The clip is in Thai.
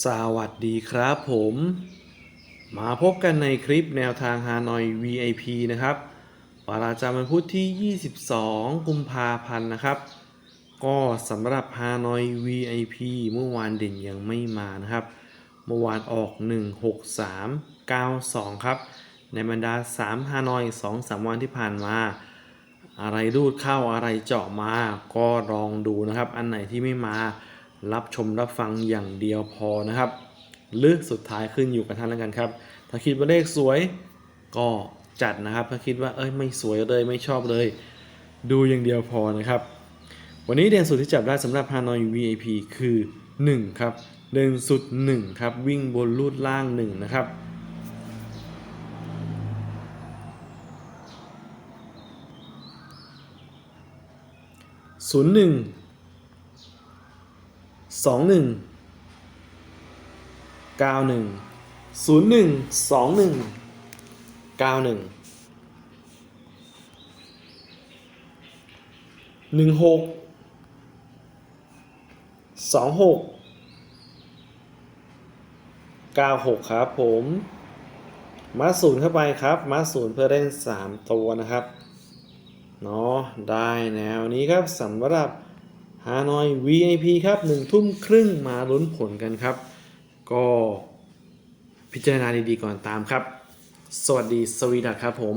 สวัสดีครับผม มาพบกันในคลิปแนวทางฮานอย VIP นะครับประจำวันพุธที่ 22 กุมภาพันธ์นะครับ ก็สำหรับฮานอย VIP เมื่อวานเด่นยังไม่มานะครับ เมื่อวานออก 16392 ครับ ในบรรดา 3 ฮานอย 2-3 วันที่ผ่านมา อะไรรูดเข้าอะไรเจาะมา ก็ลองดูนะครับ อันไหนที่ไม่มา รับชมรับฟังอย่างเดียวพอนะครับ หรือสุดท้ายขึ้นอยู่กับท่านแล้วกันครับ ถ้าคิดว่าเลขสวยก็จัดนะครับ ถ้าคิดว่าเอ้ยไม่สวยเลยไม่ชอบเลย ดูอย่างเดียวพอนะครับ วันนี้เด่นสุดที่จับได้สำหรับ Hanoi VIP คือ 1 ครับ เด่นสุด 1 ครับ วิ่งบนลูดล่าง 1 นะครับศูนย์หนึ่ง สองหนึ่งเก้าหนึ่งศูนย์หนึ่งสองหนึ่งเก้าหนึ่งหนึ่งหกสองหกเก้าหกครับผมมาศูนย์เข้าไปครับมาศูนย์เพื่อเล่นสามตัวนะครับเนาะได้แนวนี้ครับสำหรับ ฮานอย VIP ครับหนึ่งทุ่มครึ่งมาลุ้นผลกันครับ ก็พิจารณาดีๆก่อนตามครับ สวัสดีสวีดัสครับผม